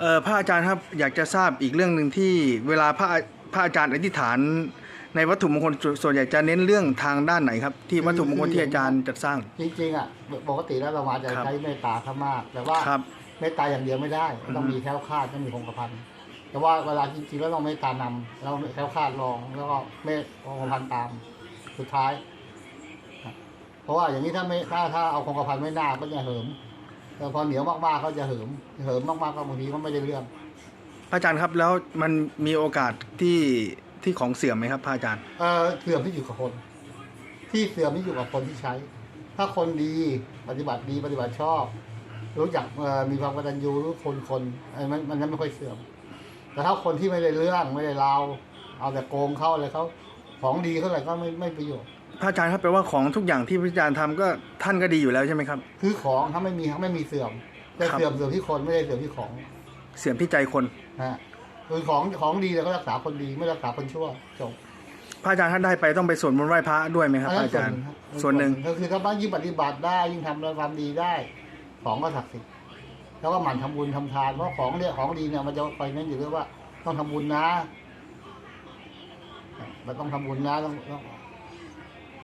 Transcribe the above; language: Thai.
เออพระอาจารย์ครับอยากจะทราบอีกเรื่องหนึ่งที่เวลาพระพระอาจารย์อธิษฐาน ในวัตถุมงคลส่วนส่วนใหญ่จะเน้นเรื่องทางด้านไหนครับ ที่วัตถุมงคลที่อาจารย์จัดสร้าง จริงๆอะปกติแล้วเรามาจะครับ ใช้เมตตาซะมาก แต่ว่าครับ เมตตาอย่างเดียวไม่ได้อือฮึต้องมีแคล้วคลาดต้องมีคงกระพันแต่ว่าเวลาจริงๆแล้วเราเมตตานำเราแคล้วคลาดรองแล้วก็เมตคงกระพันตามสุดท้ายครับเพราะว่าอย่างนี้ถ้าไม่ถ้าถ้าเอาคงกระพันไม่น่าก็จะเหิม แต่พอเหนียวมากๆก็จะเหิมเหิมมากๆก็บางทีก็ไม่ได้เรื่องพระอาจารย์ครับแล้วมันมีโอกาสที่ที่ของเสื่อมไหมครับพระอาจารย์เออเสื่อมที่อยู่กับคน ที่เสื่อมที่อยู่กับคนที่ใช้ ถ้าคนดีปฏิบัติดีปฏิบัติชอบ รู้จักเอ่อมีความกตัญญูรู้คนคนไอ้มันมันนั้นไม่ค่อยเสื่อม แต่ถ้าคนที่ไม่ได้เรื่องไม่ได้ราวเอาแต่โกงเข้าอะไรเขาของดีเท่าไหร่ก็ไม่ไม่ประโยชน์ พระอาจารย์ครับแปลว่าของทุกอย่างที่พระอาจารย์ทำก็ท่านก็ดีอยู่แล้วใช่ไหมครับ คือของถ้าไม่มีไม่มีเสื่อมแต่ครับเสื่อมเสื่อมที่คนไม่ได้เสื่อมที่ของเสื่อมที่ใจคนนะฮะคือของของดีเราก็รักษาคนดีไม่รักษาคนชั่วจบพระอาจารย์ท่านได้ไปต้องไปสวดมนต์ไหว้พระด้วยไหมครับพระอาจารย์ส่วนหนึ่งก็คือถ้าบ้านยิ่งปฏิบัติได้ยิ่งทำความดีได้ ของก็ศักดิ์สิทธิ์แล้วก็หมั่นทำบุญทำทานเพราะของเนี่ยของดีเนี่ยมันจะคอยเน้นอยู่ด้วยว่า ต้องทำบุญนะมันต้องทำบุญนะต้องต้อง